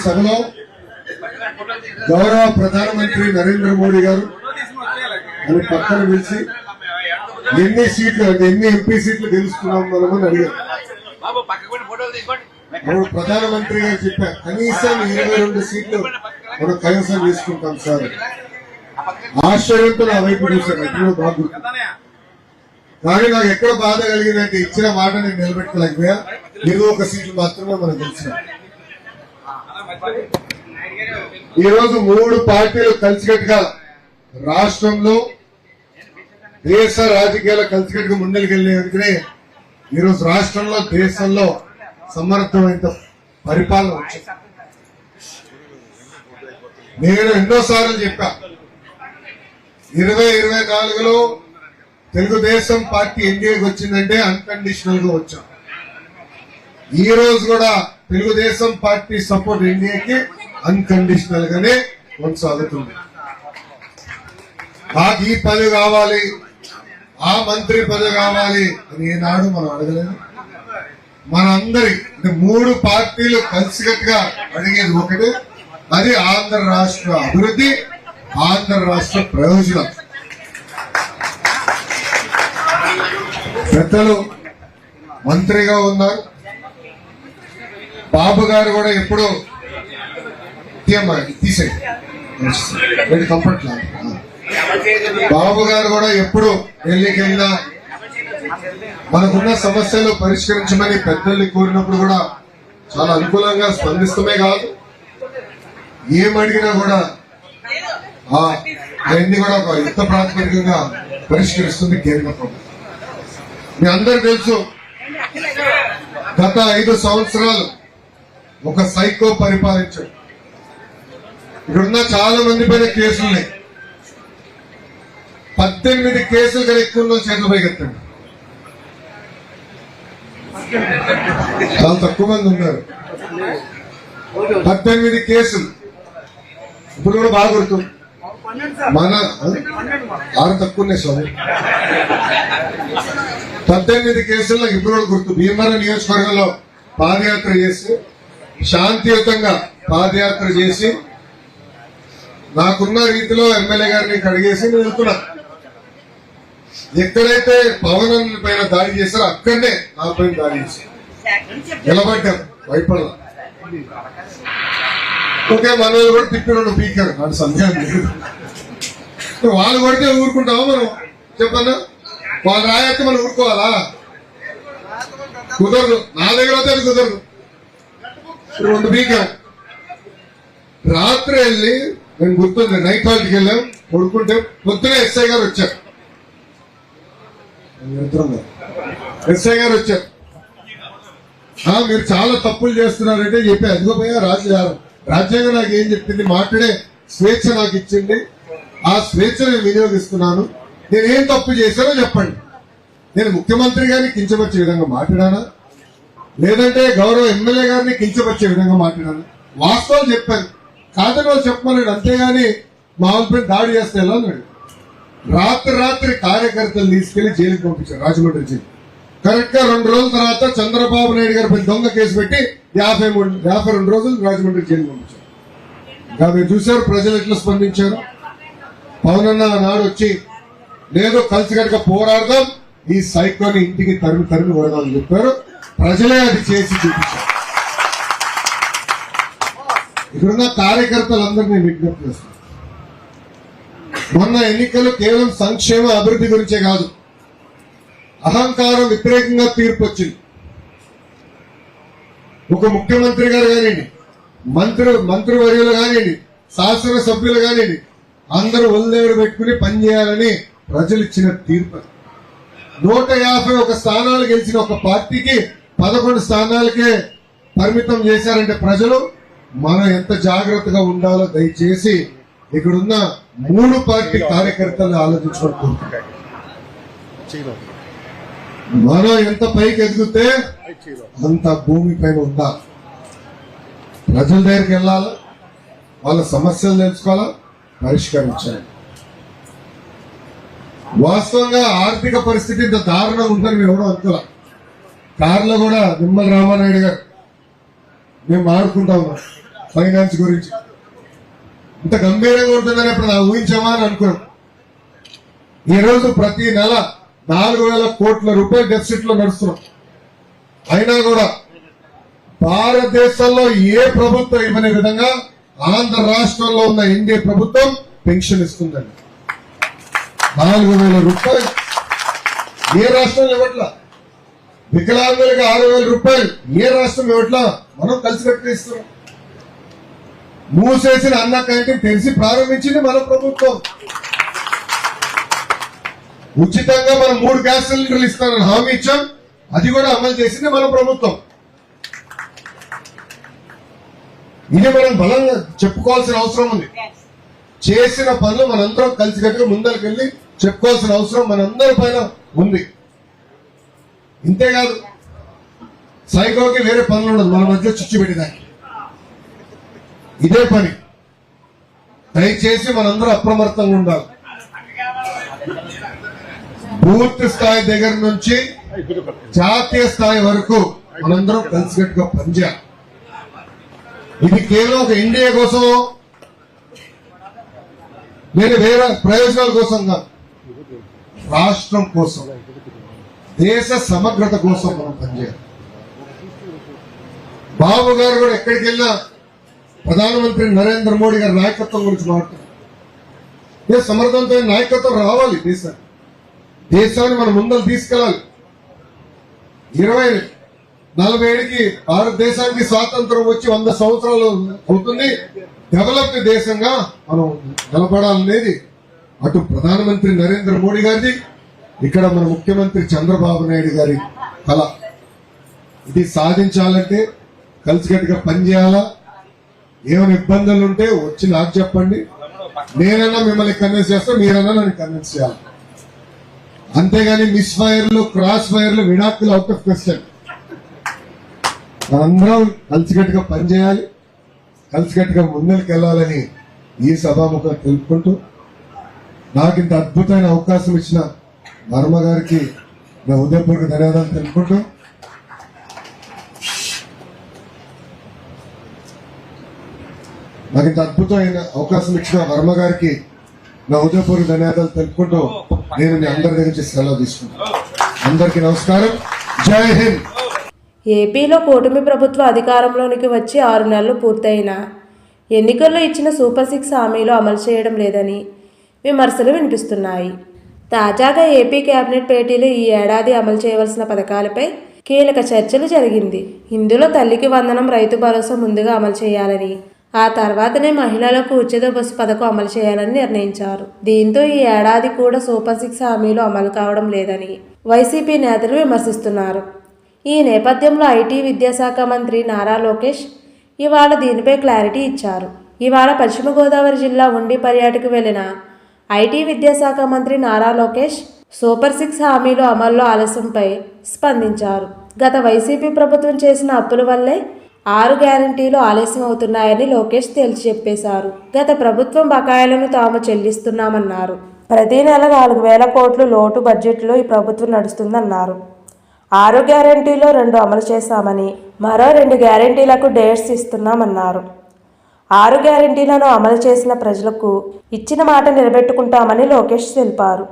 సభలో గౌరవ ప్రధానమంత్రి నరేంద్ర మోడీ గారు అని పక్కన పిలిచి ఎన్ని సీట్లు ఎన్ని ఎంపీ సీట్లు గెలుస్తున్నాం మనమని అడిగారు. ప్రధానమంత్రి గారు చెప్పారు. కనీసం ఇరవై రెండు సీట్లు మనం కైవసం చేసుకుంటాం సార్. ఆశ్చర్యంతో నా వైపు చూశాను ఎప్పుడో బాగా. కానీ నాకు ఎక్కడ బాధ కలిగిందంటే ఇచ్చిన మాట నేను నిలబెట్టుకోలేకపోయా. ఇరవై ఒక సీట్లు మాత్రమే మనం గెలిచినాం ఈ రోజు మూడు పార్టీలు కలిసికట్టుగా రాష్ట్రంలో దేశ రాజకీయాలు కలిసికట్టుగా ముందరికెళ్ళే ఈ రోజు రాష్ట్రంలో దేశంలో సమర్థమైన పరిపాలన వచ్చింది. నేను ఎన్నోసార్లు చెప్పా ఇరవై ఇరవై నాలుగులో తెలుగుదేశం పార్టీ ఎన్డీఏకి వచ్చిందంటే అన్కండిషనల్గా వచ్చాం. ఈ రోజు కూడా తెలుగుదేశం పార్టీ సపోర్ట్ ఎన్డీఏకి అన్కండిషనల్ గానే కొనసాగుతుంది. మాకు ఈ పదవి కావాలి ఆ మంత్రి పదవి కావాలి అని ఏనాడు మనం అడగలేదు. మనందరి అంటే మూడు పార్టీలు కలిసికట్టుగా అడిగేది ఒకటి అది ఆంధ్ర రాష్ట్ర అభివృద్ధి ఆంధ్ర రాష్ట్ర ప్రయోజనం. పెద్దలు మంత్రిగా ఉన్నారు. బాబు గారు కూడా ఎప్పుడు తీసేయండి కంఫర్ట్ లేదు బాబు గారు కూడా ఎప్పుడు ఎన్నికైనా మనకున్న సమస్యలు పరిష్కరించమని పెద్దల్ని కోరినప్పుడు కూడా చాలా అనుకూలంగా స్పందిస్తమే కాదు. ఏమడిగినా కూడా అవన్నీ కూడా ఒక యుద్ధ ప్రాతిపదికంగా పరిష్కరిస్తుంది కేంద్ర ప్రభుత్వం. మీ అందరు తెలుసు గత ఐదు సంవత్సరాలు ఒక సైకో పరిపాలించాడు. ఇక్కడున్న చాలా మంది పైన కేసులు ఉన్నాయి పద్దెనిమిది కేసులు కనుక ఎక్కువ ఉన్న చేతులు పైకెత్తండి చాలా తక్కువ మంది ఉన్నారు. పద్దెనిమిది కేసులు. ఇప్పుడు కూడా బాగా గుర్తు. మన ఆరు తక్కువ ఉన్నాయి స్వామి. పద్దెనిమిది కేసులు నాకు ఇప్పుడు కూడా గుర్తు. భీమవరం నియోజకవర్గంలో పాదయాత్ర చేసి శాంతియుతంగా పాదయాత్ర చేసి నాకున్న రీతిలో ఎమ్మెల్యే గారిని కడిగేసి నేను వెళ్తున్నా. ఎక్కడైతే పవన్ పైన దాడి చేశారో అక్కడనే నా పైన దాడి చేశారు. నిలబడ్డాం భయపడలా. ఓకే మన కూడా తిప్పిన పీకారు నాకు సందేహం లేదు. వాళ్ళు కొడితే ఊరుకుంటావా మనం? చెప్పన్నా? వాళ్ళు రాయత్తే మనం ఊరుకోవాలా? కుదరదు నా దగ్గర అయితే అది కుదరదు. రెండు పీకాం రాత్రి వెళ్ళి నేను గుర్తుంది నైట్ హాల్ట్కి వెళ్ళాం పడుకుంటే పొద్దునే ఎస్ఐ గారు వచ్చారు. ఎస్ఐ గారు వచ్చారు. మీరు చాలా తప్పులు చేస్తున్నారంటే చెప్పి. అదిగో పోయా రాజ్య రాజ్యాంగం నాకు ఏం చెప్పింది? మాట్లాడే స్వేచ్ఛ నాకు ఇచ్చింది. ఆ స్వేచ్ఛ నేను వినియోగిస్తున్నాను. నేను ఏం తప్పు చేశానో చెప్పండి. నేను ముఖ్యమంత్రి గారిని కించపరిచే విధంగా మాట్లాడానా? లేదంటే గౌరవ ఎమ్మెల్యే గారిని కించపరిచే విధంగా మాట్లాడాను వాస్తవాలు చెప్పాను కాదని వాళ్ళు చెప్పమన్నాడు. అంతేగాని మా వాళ్ళపై దాడి చేస్తే ఎలా అన్నాడు? రాత్రి రాత్రి కార్యకర్తలు తీసుకెళ్ళి జైలుకి పంపించారు. రాజమండ్రి జైలు. కరెక్ట్గా రెండు రోజుల తర్వాత చంద్రబాబు నాయుడు గారి పై దొంగ కేసు పెట్టి యాభై మూడు యాభై రెండు రోజులు రాజమండ్రి జైలు పంపించారు. మీరు చూశారు ప్రజలు ఎట్లా స్పందించారు? పవన్ అన్న నాడు వచ్చి లేదు కలిసికట్టుగా పోరాడదాం. ఈ సైకోని ఇంటికి తరిమి తరిమి కొడదామని చెప్పారు. ప్రజలే అది చేసి చూపించారు. ఇక్కడున్న కార్యకర్తలందరినీ విజ్ఞప్తి చేస్తున్నారు మొన్న ఎన్నికలు కేవలం సంక్షేమ అభివృద్ధి గురించే కాదు. అహంకారం వ్యతిరేకంగా తీర్పు వచ్చింది. ఒక ముఖ్యమంత్రి గారు కానివ్వండి మంత్రి మంత్రివర్యులు కానివ్వండి శాసనసభ్యులు కానివ్వండి అందరూ ఒళ్ళేడు పెట్టుకుని పనిచేయాలని ప్రజలు ఇచ్చిన తీర్పు నూట యాభై ఒక స్థానాలు గెలిచిన ఒక పార్టీకి పదకొండు స్థానాలకే పరిమితం చేశారంటే ప్రజలు మనం ఎంత జాగ్రత్తగా ఉండాలో దయచేసి ఇక్కడున్న మూడు పార్టీ కార్యకర్తలు ఆలోచించుకొని మనం ఎంత పైకి ఎదిగితే అంత భూమి పైన ఉందా ప్రజల దగ్గరికి వెళ్ళాలా? వాళ్ళ సమస్యలు తెలుసుకోవాలా? పరిష్కరించాలి. వాస్తవంగా ఆర్థిక పరిస్థితి ఇంత దారుణంగా ఉందని మేము ఎవడో అనుకోలే. కారులో కూడా నిమ్మల రామానాయుడు గారు మేము ఆడుకుంటా ఫైనాన్స్ గురించి. ఇంత గంభీరంగా ఉంటుందని ఇప్పుడు నా ఊహించామా అని అనుకున్నాం ఈ రోజు ప్రతి నెల నాలుగు వేల కోట్ల రూపాయల డెఫిసిట్లో నడుస్తున్నాం. అయినా కూడా భారతదేశంలో ఏ ప్రభుత్వం ఇవ్వని విధంగా ఆంధ్ర రాష్ట్రంలో ఉన్న ఎన్డీఏ ప్రభుత్వం పెన్షన్ ఇస్తుందండి. నాలుగు వేల రూపాయలు. ఏ రాష్ట్రంలో ఇవ్వట్లా? వికలాంగులకు ఆరు వేల రూపాయలు. ఏ రాష్ట్రం ఇవ్వట్లా? మనం కలిసి కట్టుకు ఇస్తున్నాం. మూసేసిన అన్న క్యాంటీన్ తెరిచి ప్రారంభించింది మన ప్రభుత్వం. ఉచితంగా మనం మూడు గ్యాస్ సిలిండర్లు ఇస్తానని హామీ ఇచ్చాం. అది కూడా అమలు చేసింది మన ప్రభుత్వం. ఇది మనం బలంగా చెప్పుకోవాల్సిన అవసరం ఉంది. చేసిన పనులు మనందరం కలిసికట్టుగా ముందరికెళ్ళి చెప్పుకోవాల్సిన అవసరం మనందరి పైన ఉంది. ఇంతేకాదు సైకోకి వేరే పనులు ఉండదు. మన మధ్య చిచ్చు పెట్టేదానికి. ఇదే పని. దయచేసి మనందరూ అప్రమత్తంగా ఉండాలి. బూత్ స్థాయి దగ్గర నుంచి జాతీయ స్థాయి వరకు మనందరం కలిసికట్టుగా పనిచేయాలి. ఇది కేవలం ఒక ఇండియా కోసం నేను వేరే ప్రయోజనాల కోసం కాదు. రాష్ట్రం కోసం దేశ సమగ్రత కోసం మనం పనిచేయాలి. బాబు గారు కూడా ఎక్కడికి వెళ్ళినా ప్రధానమంత్రి నరేంద్ర మోడీ గారి నాయకత్వం గురించి మాట్లాడుతున్నారు. సమర్థవంతమైన నాయకత్వం రావాలి దేశానికి. దేశాన్ని మనం ముందరు తీసుకెళ్ళాలి. ఇరవై నలభై ఏడుకి భారతదేశానికి స్వాతంత్రం వచ్చి వంద సంవత్సరాలు అవుతుంది. డెవలప్డ్ దేశంగా మనం నిలబడాలనేది అటు ప్రధానమంత్రి నరేంద్ర మోడీ గారిది ఇక్కడ మన ముఖ్యమంత్రి చంద్రబాబు నాయుడు గారి కళ. ఇది సాధించాలంటే కలిసికట్టుగా పనిచేయాలా ఏమైనా ఇబ్బందులు ఉంటే వచ్చి నాకు చెప్పండి. నేనన్నా మిమ్మల్ని కన్విన్స్ చేస్తా మీరన్నా నన్ను కన్విన్స్ చేయాలి. అంతేగాని మిస్ ఫైర్లు క్రాస్ ఫైర్లు విడాకులు అవుట్ ఆఫ్ క్వశ్చన్ మనందరం కలిసికట్టుగా పనిచేయాలి కలిసికట్టుగా ముందరికి వెళ్ళాలని ఈ సభాముఖం తెలుపుకుంటూ నాకు ఇంత అద్భుతమైన అవకాశం ఇచ్చిన వర్మ గారికి నా ఉదయపూర్వక ధన్యవాదాలు తెలుపుకుంటూ నాకు ఇంత అద్భుతమైన అవకాశం ఇచ్చిన వర్మ గారికి నా ఉదయపూర్వక ధన్యవాదాలు తెలుపుకుంటూ నేను మీ అందరి దగ్గర నుంచి సెలవు తీసుకుంటాను అందరికీ నమస్కారం. జై హింద్. ఏపీలో కూటమి ప్రభుత్వ అధికారంలోనికి వచ్చి ఆరు నెలలు పూర్తయినా ఎన్నికల్లో ఇచ్చిన సూపర్ సిక్స్ హామీలు అమలు చేయడం లేదని విమర్శలు వినిపిస్తున్నాయి. తాజాగా ఏపీ కేబినెట్ భేటీలో ఈ ఏడాది అమలు చేయవలసిన పథకాలపై కీలక చర్చలు జరిగింది. ఇందులో తల్లికి వందనం రైతు భరోసా ముందుగా అమలు చేయాలని ఆ తర్వాతనే మహిళలకు ఉచిత బస్సు పథకం అమలు చేయాలని నిర్ణయించారు. దీంతో ఈ ఏడాది కూడా సూపర్ సిక్స్ హామీలు అమలు కావడం లేదని వైసీపీ నేతలు విమర్శిస్తున్నారు. ఈ నేపథ్యంలో ఐటీ విద్యాశాఖ మంత్రి నారా లోకేష్ ఇవాళ దీనిపై క్లారిటీ ఇచ్చారు. ఇవాళ పశ్చిమ గోదావరి జిల్లా ఉండి పర్యాటకు వెళ్ళిన ఐటీ విద్యాశాఖ మంత్రి నారా లోకేష్ సూపర్ సిక్స్ హామీలు అమల్లో ఆలస్యంపై స్పందించారు. గత వైసీపీ ప్రభుత్వం చేసిన అప్పుల వల్లే ఆరు గ్యారంటీలు ఆలస్యం అవుతున్నాయని లోకేష్ తేల్చి చెప్పేశారు గత ప్రభుత్వం బకాయిలను తాము చెల్లిస్తున్నామన్నారు. ప్రతి నెల నాలుగు వేల కోట్లు లోటు బడ్జెట్లో ఈ ప్రభుత్వం నడుస్తుందన్నారు. ఆరు గ్యారంటీలో రెండు అమలు చేశామని మరో రెండు గ్యారంటీలకు డేట్స్ ఇస్తున్నామన్నారు. ఆరు గ్యారంటీలను అమలు చేసిన ప్రజలకు ఇచ్చిన మాట నిలబెట్టుకుంటామని లోకేష్ తెలిపారు.